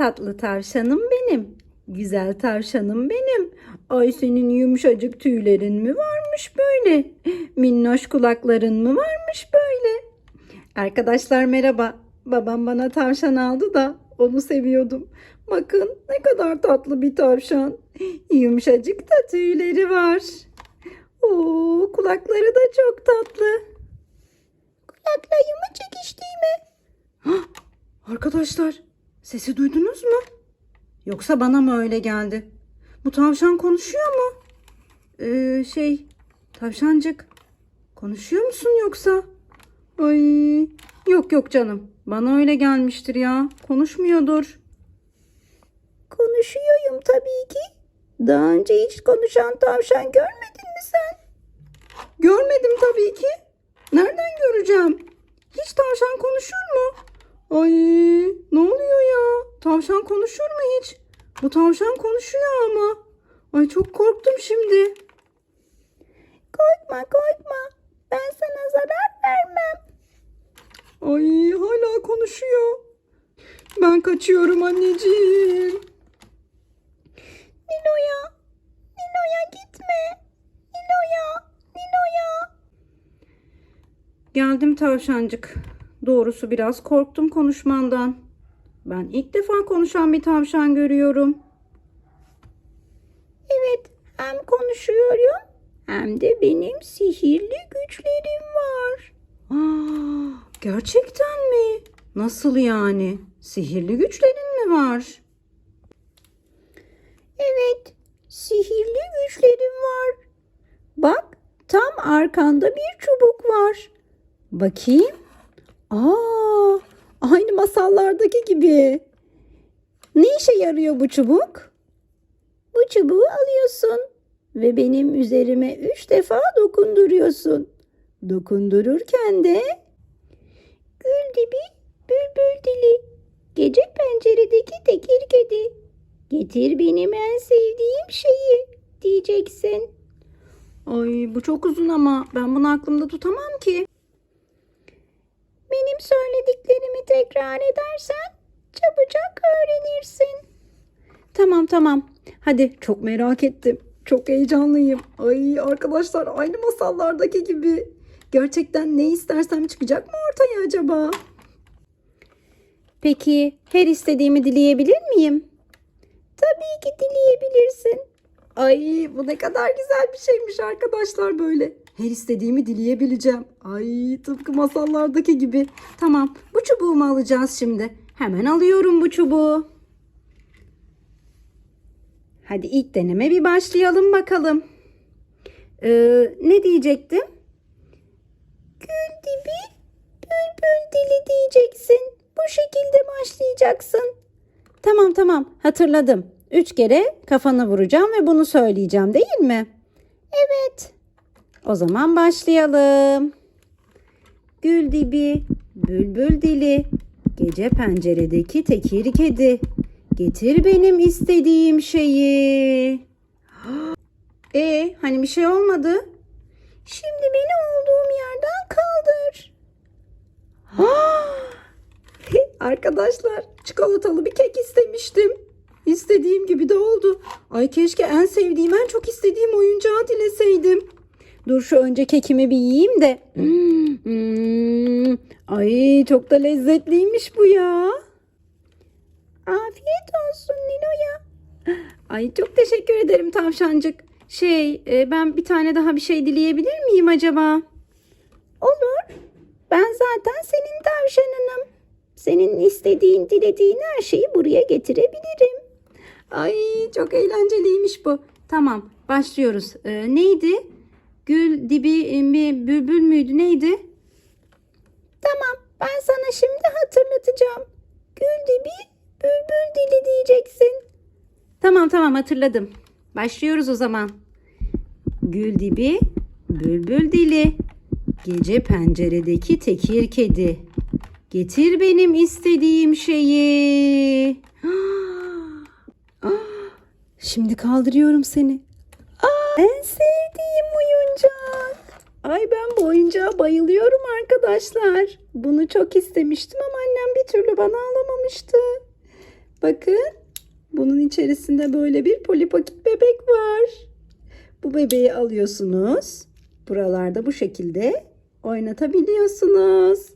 Tatlı tavşanım benim. Güzel tavşanım benim. Ay senin yumuşacık tüylerin mi varmış böyle? Minnoş kulakların mı varmış böyle? Arkadaşlar merhaba. Babam bana tavşan aldı da onu seviyordum. Bakın ne kadar tatlı bir tavşan. Yumuşacık da tüyleri var. Oo, kulakları da çok tatlı. Kulaklarımı çekiştiğime. Arkadaşlar sesi duydunuz mu? Yoksa bana mı öyle geldi? Bu tavşan konuşuyor mu? Ee, şey tavşancık konuşuyor musun yoksa? Ay yok yok canım bana öyle gelmiştir ya konuşmuyordur. Konuşuyorum tabii ki. Daha önce hiç konuşan tavşan görmedin mi sen? Görmedim tabii ki. Nereden göreceğim? Hiç tavşan konuşur mu? Ay ne oluyor ya? Tavşan konuşur mu hiç? Bu tavşan konuşuyor ama. Ay çok korktum şimdi. Korkma korkma. Ben sana zarar vermem. Ay hala konuşuyor. Ben kaçıyorum anneciğim. Nilo'ya. Nilo'ya gitme. Nilo'ya. Nilo'ya. Geldim tavşancık. Doğrusu biraz korktum konuşmandan. Ben ilk defa konuşan bir tavşan görüyorum. Evet, hem konuşuyorum hem de benim sihirli güçlerim var. Aa, gerçekten mi? Nasıl yani? Sihirli güçlerin mi var? Evet, sihirli güçlerim var. Bak, tam arkanda bir çubuk var. Bakayım. Aa, aynı masallardaki gibi. Ne işe yarıyor bu çubuk? Bu çubuğu alıyorsun ve benim üzerime üç defa dokunduruyorsun. Dokundururken de gül dibi, bülbül dili, gece penceredeki tekir kedi, getir benim en sevdiğim şeyi diyeceksin. Ay bu çok uzun ama ben bunu aklımda tutamam ki. Benim söylediklerimi tekrar edersen çabucak öğrenirsin. Tamam tamam. Hadi çok merak ettim. Çok heyecanlıyım. Ay arkadaşlar aynı masallardaki gibi. Gerçekten ne istersem çıkacak mı ortaya acaba? Peki her istediğimi dileyebilir miyim? Tabii ki dileyebilirsin. Ay bu ne kadar güzel bir şeymiş arkadaşlar böyle. Her istediğimi dileyebileceğim. Ay tıpkı masallardaki gibi. Tamam bu çubuğumu alacağız şimdi. Hemen alıyorum bu çubuğu. Hadi ilk deneme bir başlayalım bakalım. Ee, ne diyecektim? Gül dibi, bülbül dili diyeceksin. Bu şekilde başlayacaksın. Tamam tamam hatırladım. Üç kere kafanı vuracağım ve bunu söyleyeceğim değil mi? Evet. O zaman başlayalım. Gül dibi, bülbül dili, gece penceredeki tekir kedi. Getir benim istediğim şeyi. E hani bir şey olmadı? Şimdi beni olduğum yerden kaldır. Arkadaşlar çikolatalı bir kek istemiştim. İstediğim gibi de oldu. Ay keşke en sevdiğim, en çok istediğim oyuncağı dileseydim. Dur şu önce kekimi bir yiyeyim de. Hmm, hmm. Ay çok da lezzetliymiş bu ya. Afiyet olsun Nilo'ya. Ay çok teşekkür ederim tavşancık. Şey e, ben bir tane daha bir şey dileyebilir miyim acaba? Olur. Ben zaten senin tavşanınım. Senin istediğin, dilediğin her şeyi buraya getirebilirim. Ay çok eğlenceliymiş bu. Tamam başlıyoruz. Ee, neydi? Gül dibi mi bülbül müydü neydi? Tamam ben sana şimdi hatırlatacağım. Gül dibi bülbül dili diyeceksin. Tamam tamam hatırladım. Başlıyoruz o zaman. Gül dibi bülbül dili. Gece penceredeki tekir kedi. Getir benim istediğim şeyi. Ah, Şimdi kaldırıyorum seni. Aa, en sevdiğim. Ay ben bu oyuncağa bayılıyorum arkadaşlar. Bunu çok istemiştim ama annem bir türlü bana alamamıştı. Bakın. Bunun içerisinde böyle bir polipoket bebek var. Bu bebeği alıyorsunuz. Buralarda bu şekilde oynatabiliyorsunuz.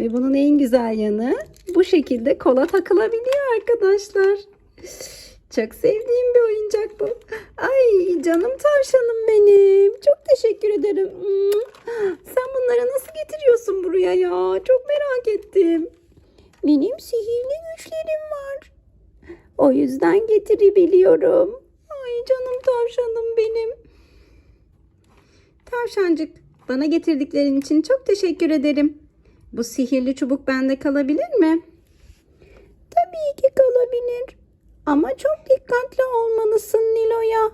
Ve bunun en güzel yanı bu şekilde kola takılabiliyor arkadaşlar. Çok sevdiğim bir oyuncak bu. Ay canım tavşanım benim. Çok teşekkür ederim. Buraya ya? Çok merak ettim. Benim sihirli güçlerim var. O yüzden getirebiliyorum. Ay canım tavşanım benim. Tavşancık, bana getirdiklerin için çok teşekkür ederim. Bu sihirli çubuk bende kalabilir mi? Tabii ki kalabilir. Ama çok dikkatli olmalısın Nilo'ya.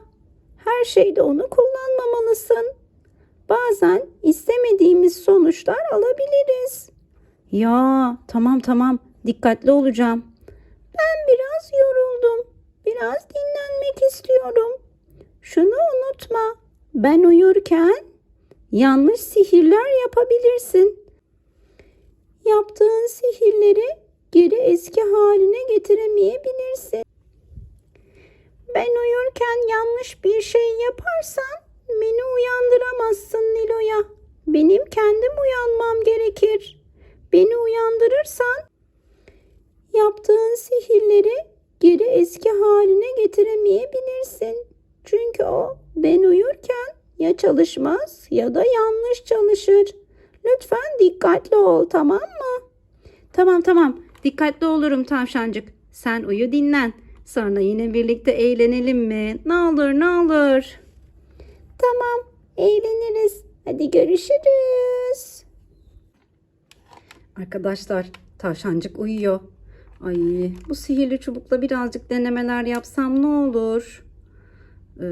Her şeyde onu kullanmamalısın. Bazen istemediğimiz sonuçlar alabiliriz. Ya tamam tamam dikkatli olacağım. Ben biraz yoruldum. Biraz dinlenmek istiyorum. Şunu unutma. Ben uyurken yanlış sihirler yapabilirsin. Yaptığın sihirleri geri eski haline getiremeyebilirsin. Ben uyurken yanlış bir şey yaparsan beni uyandıramazsın Nilo'ya. Benim kendim uyanmam gerekir. Beni uyandırırsan yaptığın sihirleri geri eski haline getiremeyebilirsin. Çünkü o ben uyurken ya çalışmaz ya da yanlış çalışır. Lütfen dikkatli ol tamam mı? Tamam tamam dikkatli olurum tavşancık. Sen uyu dinlen. Sonra yine birlikte eğlenelim mi? Ne olur ne olur. Tamam eğleniriz. Hadi görüşürüz. Arkadaşlar tavşancık uyuyor. Ay bu sihirli çubukla birazcık denemeler yapsam ne olur? Ee,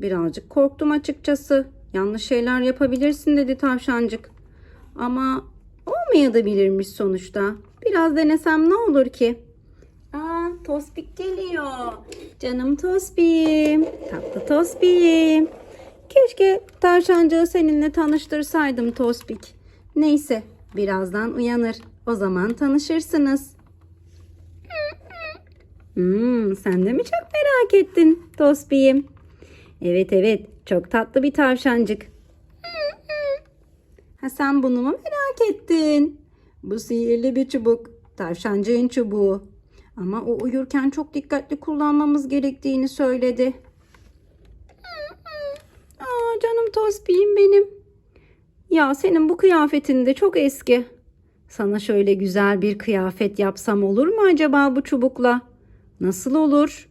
birazcık korktum açıkçası. Yanlış şeyler yapabilirsin dedi tavşancık. Ama olmayabilirmiş sonuçta. Biraz denesem ne olur ki? Aa, Tospik geliyor. Canım Tospik'im. Tatlı Tospik'im. Keşke tavşancığı seninle tanıştırsaydım Tospik. Neyse birazdan uyanır. O zaman tanışırsınız. Hmm, sen de mi çok merak ettin Tospik'im? Evet evet çok tatlı bir tavşancık. Ha sen bunu mu merak ettin? Bu sihirli bir çubuk. Tavşancığın çubuğu. Ama o uyurken çok dikkatli kullanmamız gerektiğini söyledi. Tospi'yim benim. Ya senin bu kıyafetin de çok eski. Sana şöyle güzel bir kıyafet yapsam olur mu acaba bu çubukla? Nasıl olur?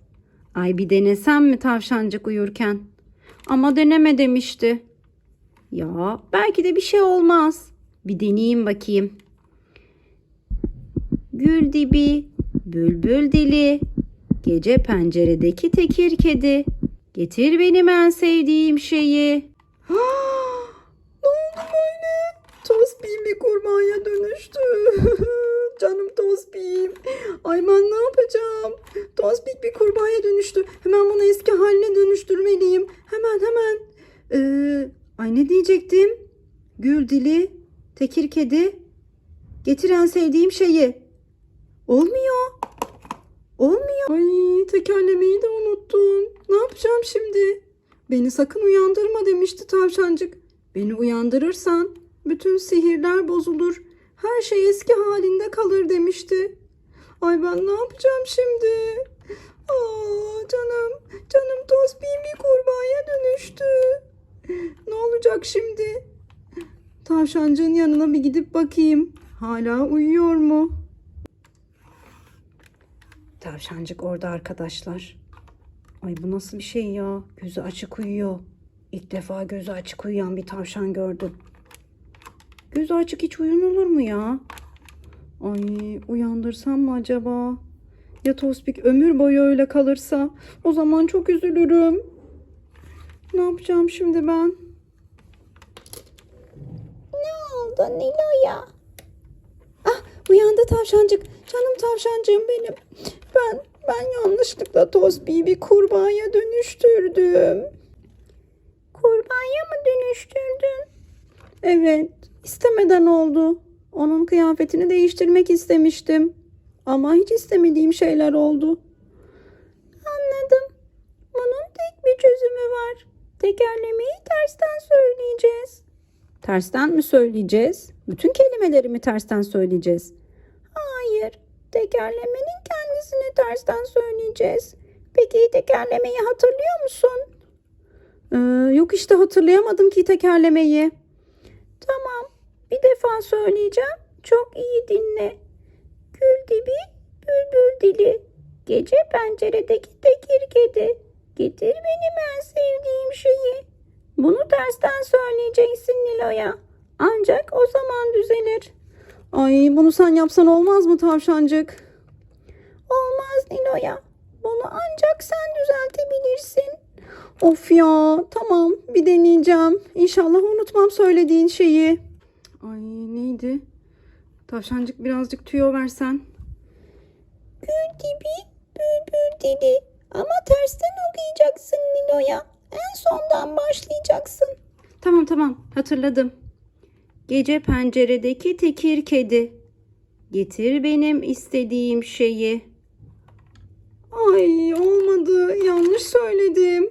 Ay bir denesem mi tavşancık uyurken? Ama deneme demişti. Ya belki de bir şey olmaz. Bir deneyeyim bakayım. Gül dibi, bülbül dili, gece penceredeki tekir kedi. Getir benim en sevdiğim şeyi. ne oldu böyle? Tospim bir kurmaya dönüştü. Canım Tospim. Ay ben ne yapacağım? Tospik bir kurbağaya dönüştü. Hemen bunu eski haline dönüştürmeliyim. Hemen hemen. Ee, ay ne diyecektim? Gül dili, tekir kedi. Getiren sevdiğim şeyi. Olmuyor. Olmuyor. Ay tekerlemeyi de unuttum. Ne yapacağım şimdi? Beni sakın uyandırma demişti tavşancık. Beni uyandırırsan bütün sihirler bozulur. Her şey eski halinde kalır demişti. Ay ben ne yapacağım şimdi? Aa canım, canım Tosbih'im bir kurbağaya dönüştü. Ne olacak şimdi? Tavşancığın yanına bir gidip bakayım. Hala uyuyor mu? Tavşancık orada arkadaşlar. Ay bu nasıl bir şey ya? Gözü açık uyuyor. İlk defa gözü açık uyuyan bir tavşan gördüm. Gözü açık hiç uyunulur mu ya? Ay uyandırsam mı acaba? Ya Tospik ömür boyu öyle kalırsa? O zaman çok üzülürüm. Ne yapacağım şimdi ben? Ne oldu Nilo'ya? Ah uyandı tavşancık. Canım tavşancığım benim. Ben ben yanlışlıkla Tosbi'yi bir kurbağaya dönüştürdüm. Kurbağaya mı dönüştürdün? Evet, istemeden oldu. Onun kıyafetini değiştirmek istemiştim. Ama hiç istemediğim şeyler oldu. Anladım. Bunun tek bir çözümü var. Tekerlemeyi tersten söyleyeceğiz. Tersten mi söyleyeceğiz? Bütün kelimeleri mi tersten söyleyeceğiz? Tekerlemenin kendisini tersten söyleyeceğiz. Peki tekerlemeyi hatırlıyor musun? Ee, yok işte hatırlayamadım ki tekerlemeyi. Tamam. Bir defa söyleyeceğim. Çok iyi dinle. Gül dibi, bülbül dili. Gece penceredeki tekir kedi. Getir benim en sevdiğim şeyi. Bunu tersten söyleyeceksin Nilo'ya. Ancak o zaman düzelir. Ay bunu sen yapsan olmaz mı tavşancık? Olmaz Nilo'ya. Bunu ancak sen düzeltebilirsin. Of ya tamam bir deneyeceğim. İnşallah unutmam söylediğin şeyi. Ay neydi? Tavşancık birazcık tüyo versen. Gül dibi, bülbül dili. Ama tersten okuyacaksın Nilo'ya. En sondan başlayacaksın. Tamam tamam hatırladım. Gece penceredeki tekir kedi. Getir benim istediğim şeyi. Ay olmadı. Yanlış söyledim.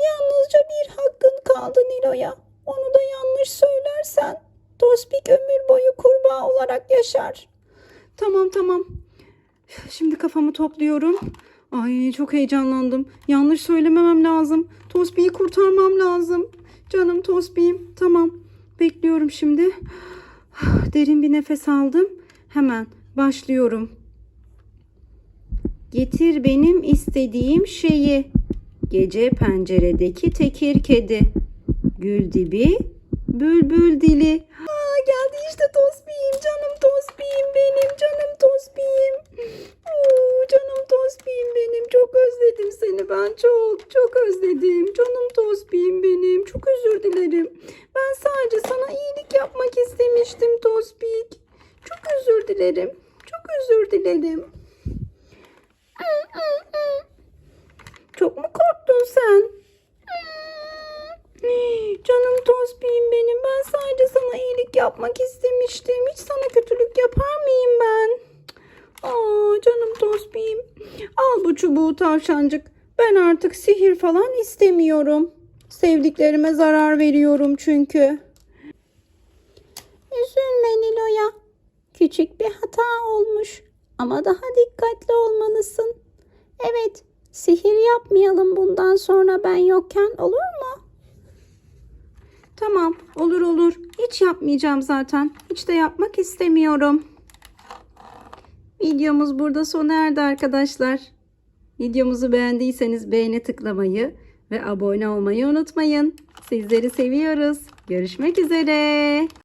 Yalnızca bir hakkın kaldı Nilo'ya. Onu da yanlış söylersen Tospik ömür boyu kurbağa olarak yaşar. Tamam tamam. Şimdi kafamı topluyorum. Ay çok heyecanlandım. Yanlış söylememem lazım. Tospik'i kurtarmam lazım. Canım Tospik'im. Tamam. Bekliyorum şimdi. Derin bir nefes aldım. Hemen başlıyorum. Getir benim istediğim şeyi. Gece penceredeki tekir kedi. Gül dibi, bülbül dili. Aa, geldi işte Tospik'im. Canım Tospik'im benim. Canım Tospik'im. Oo, canım Tospik'im benim. Çok özledim seni ben. Çok çok özledim. Canım Tospik'im benim. Çok özür dilerim. Ben sadece sana iyilik yapmak istemiştim Tospik. Çok özür dilerim. Çok özür dilerim. Çok mu korktun sen? Canım Tospik'im benim. Ben sadece sana iyilik yapmak istemiştim. Hiç sana kötülük yapar mıyım ben? Aa canım Tospik'im. Al bu çubuğu tavşancık. Ben artık sihir falan istemiyorum. Sevdiklerime zarar veriyorum çünkü. Üzülme Nilo'ya. Küçük bir hata olmuş. Ama daha dikkatli olmalısın. Evet, sihir yapmayalım bundan sonra ben yokken olur mu? Tamam, olur olur. Hiç yapmayacağım zaten. Hiç de yapmak istemiyorum. Videomuz burada sona erdi arkadaşlar. Videomuzu beğendiyseniz beğene tıklamayı ve abone olmayı unutmayın. Sizleri seviyoruz. Görüşmek üzere.